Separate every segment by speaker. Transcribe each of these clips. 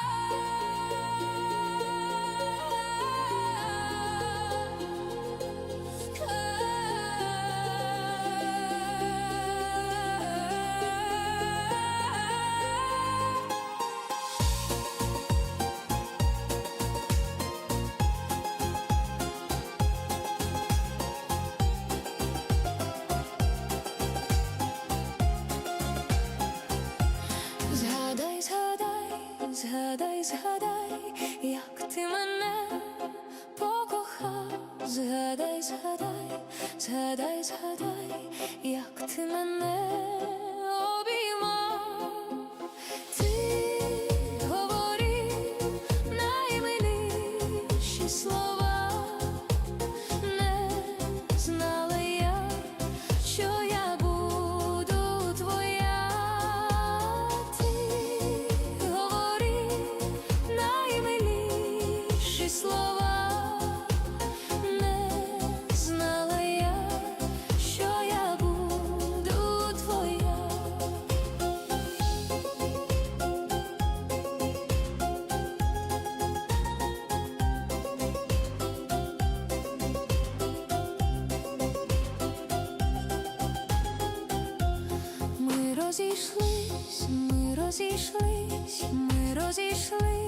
Speaker 1: Згадай, згадай, згадай, як ти мене покохав, згадай, згадай, згадай, згадай, як ти мене розійшлись, ми розійшлись, ми розійшлись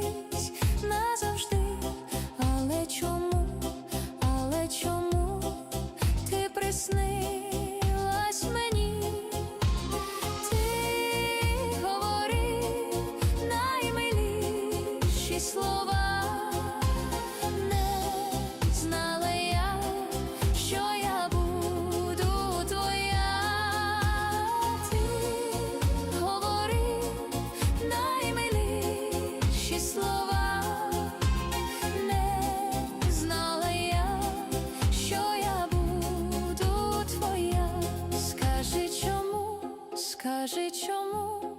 Speaker 1: Скажи, чому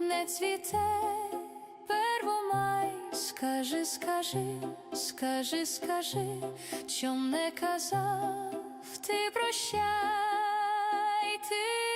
Speaker 1: не цвіте первомай, скажи, скажи, скажи, скажи, чом не казав ти прощай ти.